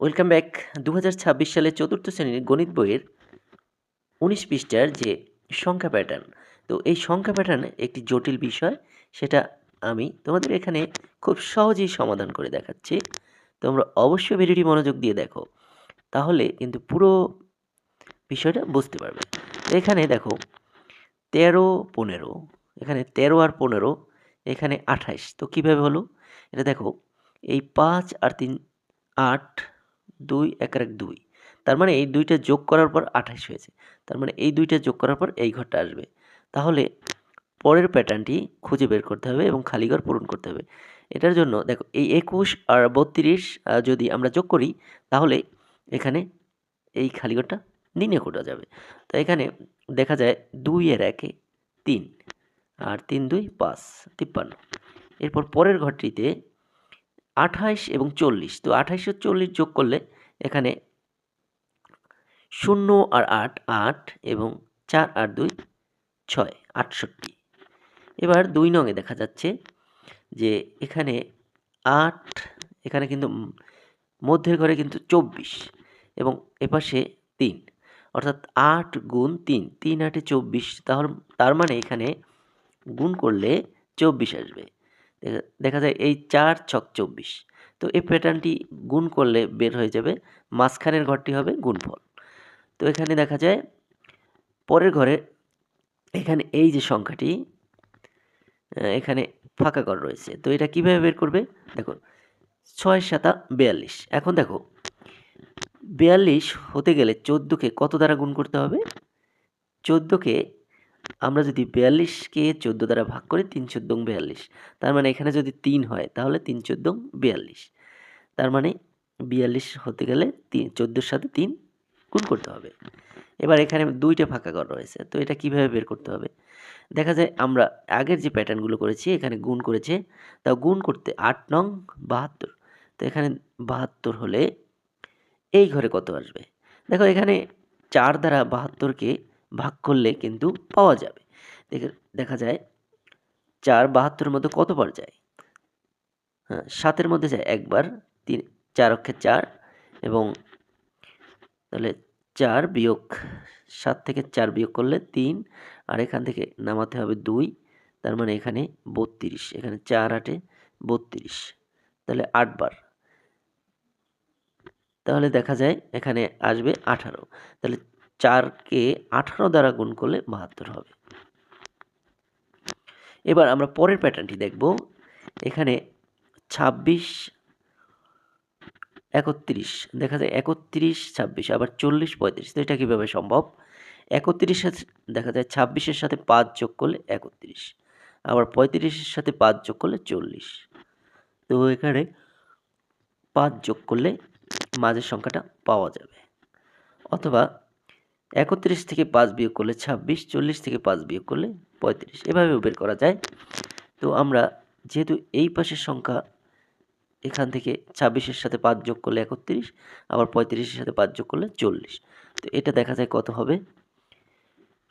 Welcome back. দু সালে চতুর্থ শ্রেণির গণিত বইয়ের উনিশ পৃষ্ঠার যে সংখ্যা প্যাটার্ন তো এই সংখ্যা প্যাটার্ন একটি জটিল বিষয়, সেটা আমি তোমাদের এখানে খুব সহজেই সমাধান করে দেখাচ্ছি। তোমরা অবশ্যই ভিডিওটি মনোযোগ দিয়ে দেখো, তাহলে কিন্তু পুরো বিষয়টা বুঝতে পারবে। এখানে দেখো, তেরো, পনেরো, এখানে তেরো আর পনেরো, এখানে আঠাইশ তো কীভাবে হলো? এটা দেখো, এই পাঁচ আর তিন, আট দুই, এক এক দুই। তার মানে এই দুইটা যোগ করার পর আঠাশ হয়েছে। তার মানে এই দুইটা যোগ করার পর এই ঘরটা আসবে। তাহলে পরের প্যাটার্নটি খুঁজে বের করতে হবে এবং খালি ঘর পূরণ করতে হবে। এটার জন্য দেখো, এই একুশ আর বত্রিশ যদি আমরা যোগ করি, তাহলে এখানে এই খালি ঘরটা নির্ণয় করা যাবে। তো এখানে দেখা যায় দুই এর একে তিন, আর তিন দুই পাঁচ, তিপ্পান্ন। এরপর পরের ঘরটিতে আঠাইশ এবং চল্লিশ। তো আঠাইশ ও চল্লিশ যোগ করলে এখানে শূন্য আর আট আট এবং চার আর দুই, ছয়, আটষট্টি। এবার দুই নঙে দেখা যাচ্ছে যে এখানে আট, এখানে কিন্তু মধ্যের ঘরে কিন্তু চব্বিশ এবং এপাশে তিন। অর্থাৎ আট গুণ তিন তিন আটে চব্বিশ, তাহলে তার মানে এখানে গুণ করলে চব্বিশ আসবে। দেখা যায় এই চার ছক চব্বিশ। তো এই প্যাটার্নটি গুণ করলে বের হয়ে যাবে, মাঝখানের ঘরটি হবে গুণফল। তো এখানে দেখা যায় পরের ঘরে এখানে এই যে সংখ্যাটি এখানে ফাঁকা ঘর রয়েছে। তো এটা কীভাবে বের করবে? দেখো, ছয় সাতা বিয়াল্লিশ। এখন দেখো, বিয়াল্লিশ হতে গেলে চোদ্দোকে কত দ্বারা গুণ করতে হবে? চোদ্দোকে আমরা যদি বিয়াল্লিশকে চোদ্দ দ্বারা ভাগ করি, তিন চোদ্দ বিয়াল্লিশ। তার মানে এখানে যদি তিন হয়, তাহলে তিন চোদ্দ বিয়াল্লিশ। তার মানে বিয়াল্লিশ হতে গেলে তিন, চোদ্দোর সাথে তিন গুণ করতে হবে। এবার এখানে দুইটা ফাঁকা ঘর রয়েছে, তো এটা কীভাবে বের করতে হবে? দেখা যায় আমরা আগের যে প্যাটার্নগুলো করেছি, এখানে গুণ করেছে তা গুণ করতে আট নং বাহাত্তর। তো এখানে বাহাত্তর হলে এই ঘরে কত আসবে? দেখো এখানে চার দ্বারা বাহাত্তরকে ভাগ করলে কিন্তু পাওয়া যাবে। দেখে যায় চার বাহাত্তরের মধ্যে কতবার যায়? হ্যাঁ সাতের মধ্যে যায় একবার, তিন, চার অক্ষে চার এবং তাহলে চার বিয়োগ সাত থেকে চার বিয়োগ করলে তিন আর এখান থেকে নামাতে হবে দুই, তার মানে এখানে বত্রিশ, এখানে চার আটে বত্রিশ, তাহলে আটবার তাহলে দেখা যায় এখানে আসবে আঠারো, তাহলে চারকে আঠারো দ্বারা গুণ করলে বাহাত্তর হবে। এবার আমরা পরের প্যাটার্নটি দেখব। এখানে ছাব্বিশ, একত্রিশ, দেখা যায় একত্রিশ, ছাব্বিশ, আবার চল্লিশ, পঁয়ত্রিশ, তো এটা কীভাবে সম্ভব? একত্রিশের দেখা যায় ছাব্বিশের সাথে পাঁচ যোগ করলে একত্রিশ, আবার পঁয়ত্রিশের সাথে পাঁচ যোগ করলে চল্লিশ। তো এখানে পাঁচ যোগ করলে মাঝের সংখ্যাটা পাওয়া যাবে। অথবা একত্রিশ থেকে পাঁচ বিয়োগ করলে ছাব্বিশ, চল্লিশ থেকে পাঁচ বিয়োগ করলে পঁয়ত্রিশ। এভাবেও বের করা যায়। তো আমরা যেহেতু এই পাশের সংখ্যা, এখান থেকে ছাব্বিশের সাথে পাঁচ যোগ করলে একত্রিশ, আবার পঁয়ত্রিশের সাথে পাঁচ যোগ করলে চল্লিশ। তো এটা দেখা যায় কত হবে?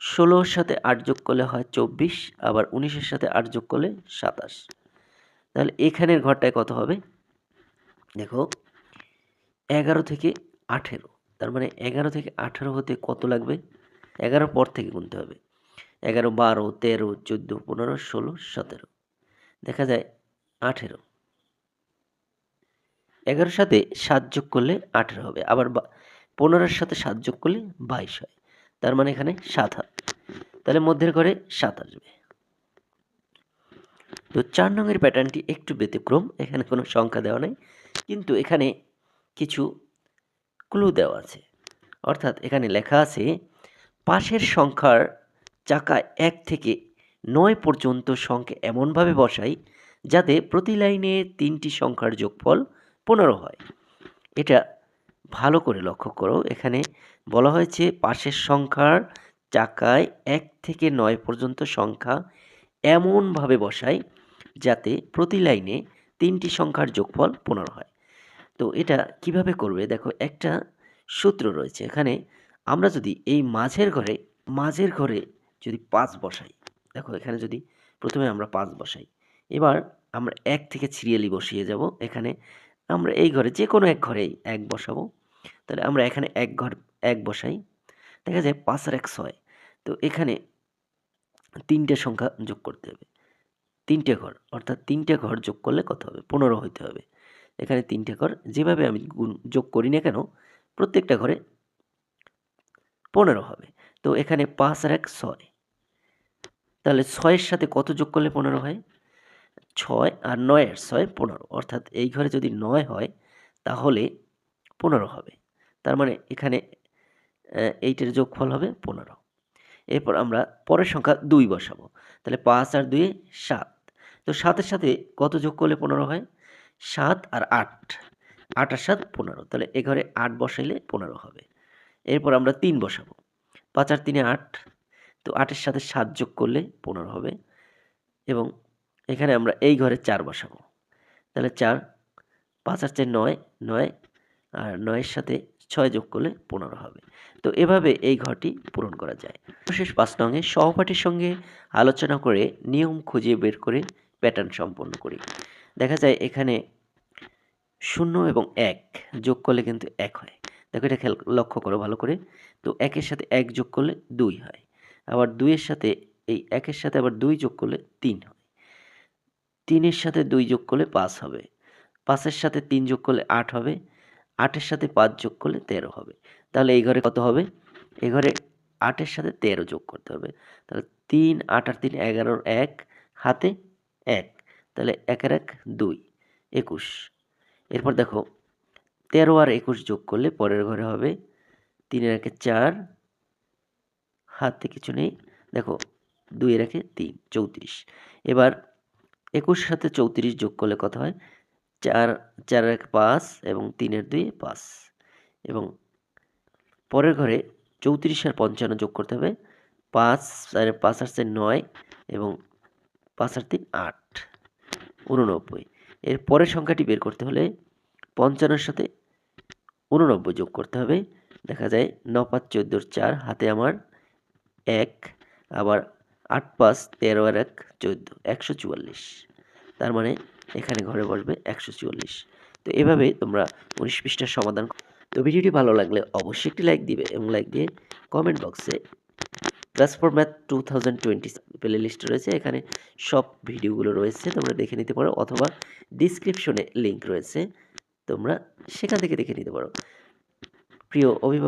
ষোলোর সাথে আট যোগ করলে হয় চব্বিশ, আবার উনিশের সাথে আট যোগ করলে সাতাশ। তাহলে এখানের ঘরটায় কত হবে? দেখো, এগারো থেকে আঠেরো। তার মানে এগারো থেকে আঠেরো হতে কত লাগবে? এগারো পর থেকে গুনতে হবে। এগারো, বারো, তেরো, চোদ্দ, পনেরো, ষোলো, সতেরো। দেখা যায় আঠেরো। এগারোর সাথে সাত যোগ করলে আঠেরো হবে। আবার পনেরোর সাথে সাত যোগ করলে বাইশ হয়। তার মানে এখানে সাত হাত তাহলে মধ্যের ঘরে সাত আসবে। তো চার নঙের প্যাটার্নটি একটু ব্যতিক্রম। এখানে কোনো সংখ্যা দেওয়া নেই। কিন্তু এখানে কিছু ক্লু দেওয়া আছে। অর্থাৎ এখানে লেখা আছে, পাশের সংখ্যার চাকা এক থেকে নয় পর্যন্ত সংখ্যা এমনভাবে বসাই যাতে প্রতি লাইনে তিনটি সংখ্যার যোগফল পনেরো হয়। এটা ভালো করে লক্ষ্য করো। এখানে বলা হয়েছে, পাশের সংখ্যার চাকায় এক থেকে নয় পর্যন্ত সংখ্যা এমনভাবে বসাই যাতে প্রতি লাইনে তিনটি সংখ্যার যোগফল পনেরো হয়। তো এটা কীভাবে করবে? দেখো, একটা সূত্র রয়েছে। এখানে আমরা যদি এই মাঝের ঘরে মাঝের ঘরে যদি পাঁচ বসাই, দেখো এখানে যদি প্রথমে আমরা পাঁচ বসাই, এবার আমরা এক থেকে সিরিয়ালি বসিয়ে যাব। এখানে আমরা এই ঘরে যে কোনো এক ঘরেই এক বসাবো। তাহলে আমরা এখানে এক ঘর, এক বসাই। দেখা যায় পাঁচ আর এক ছয়। তো এখানে তিনটে সংখ্যা যোগ করতে হবে। তিনটে ঘর, অর্থাৎ তিনটে ঘর যোগ করলে কত হবে? পনেরো হইতে হবে। এখানে তিনটে ঘর, যেভাবে আমি গুণ, যোগ করি না কেন, প্রত্যেকটা ঘরে পনেরো হবে। তো এখানে পাঁচ আর এক ছয়। তাহলে ছয়ের সাথে কত যোগ করলে পনেরো হয়? ছয় আর নয়ের ছয় পনেরো। অর্থাৎ এই ঘরে যদি নয় হয়, তাহলে পনেরো হবে। তার মানে এখানে এইটার যোগফল হবে পনেরো। এরপর আমরা পরের সংখ্যা দুই বসাবো। তাহলে পাঁচ আর দুয়ে সাত। তো সাতের সাথে কত যোগ করলে পনেরো হয়? সাত আর আট। আট আর সাত, পনেরো। তাহলে এ ঘরে আট বসাইলে পনেরো হবে। এরপর আমরা তিন বসাবো। পাঁচ আর তিনে আট। তো আটের সাথে সাত যোগ করলে পনেরো হবে। এবং এখানে আমরা এই ঘরে চার বসাবো। তাহলে চার, পাঁচ আর চার নয় নয় আর নয়ের সাথে ছয় যোগ করলে পনেরো হবে। তো এভাবে এই ঘরটি পূরণ করা যায়। বিশেষ পাঁচ নঙে সহপাঠীর সঙ্গে আলোচনা করে নিয়ম খুঁজে বের করে প্যাটার্ন সম্পন্ন করি। দেখা যায় এখানে শূন্য এবং এক যোগ করলে কিন্তু এক হয়। দেখো এটা খেয়াল, লক্ষ্য করো ভালো করে। তো একের সাথে এক যোগ করলে দুই হয়। আবার দুইয়ের সাথে, এই একের সাথে আবার দুই যোগ করলে তিন হয়। তিনের সাথে দুই যোগ করলে পাঁচ হবে। পাঁচের সাথে তিন যোগ করলে আট হবে। আটের সাথে পাঁচ যোগ করলে তেরো হবে। তাহলে এই ঘরে কত হবে? এই ঘরে আটের সাথে তেরো যোগ করতে হবে। তাহলে তিন, আট আর তিন, এগারোর এক, হাতে এক। তাহলে একের এক দুই, একুশ। এরপর দেখো, তেরো আর একুশ যোগ করলে পরের ঘরে হবে তিনের একে চার, হাতে কিছু নেই। দেখো দুইয়ের একে তিন, চৌত্রিশ। এবার একুশ সাথে চৌত্রিশ যোগ করলে কত হয়? চার চার এক পাঁচ এবং তিনের দুই পাঁচ। এবং পরের ঘরে চৌত্রিশ আর পঞ্চান্ন যোগ করতে হবে, পাঁচ আর পাঁচ আর চার নয় এবং পাঁচ আর তিন আট। উননব্বই এর পরের সংখ্যাটি বের করতে হলে পঞ্চান্নর সাথে উননব্বই যোগ করতে হবে। দেখা যায় ন পাঁচ চোদ্দোর চার, হাতে আমার এক, আবার আট, পাঁচ, তেরো আর এক, চোদ্দ, একশো চুয়াল্লিশ। তার মানে এখানে ঘরে বসবে একশো চুয়াল্লিশ। তো এভাবে তোমরা উনিশ পৃষ্ঠার সমাধান তো ভিডিওটি ভালো লাগলে অবশ্যই একটি লাইক দিবে এবং লাইক দিয়ে কমেন্ট বক্সে class four math two thousand twenty playlist রয়েছে। এখানে সব ভিডিওগুলো রয়েছে, তোমরা দেখে নিতে পারো অথবা ডিসক্রিপশনে লিঙ্ক রয়েছে। তোমরা সেখান থেকে দেখে নিতে পারো। প্রিয় অভিভাবক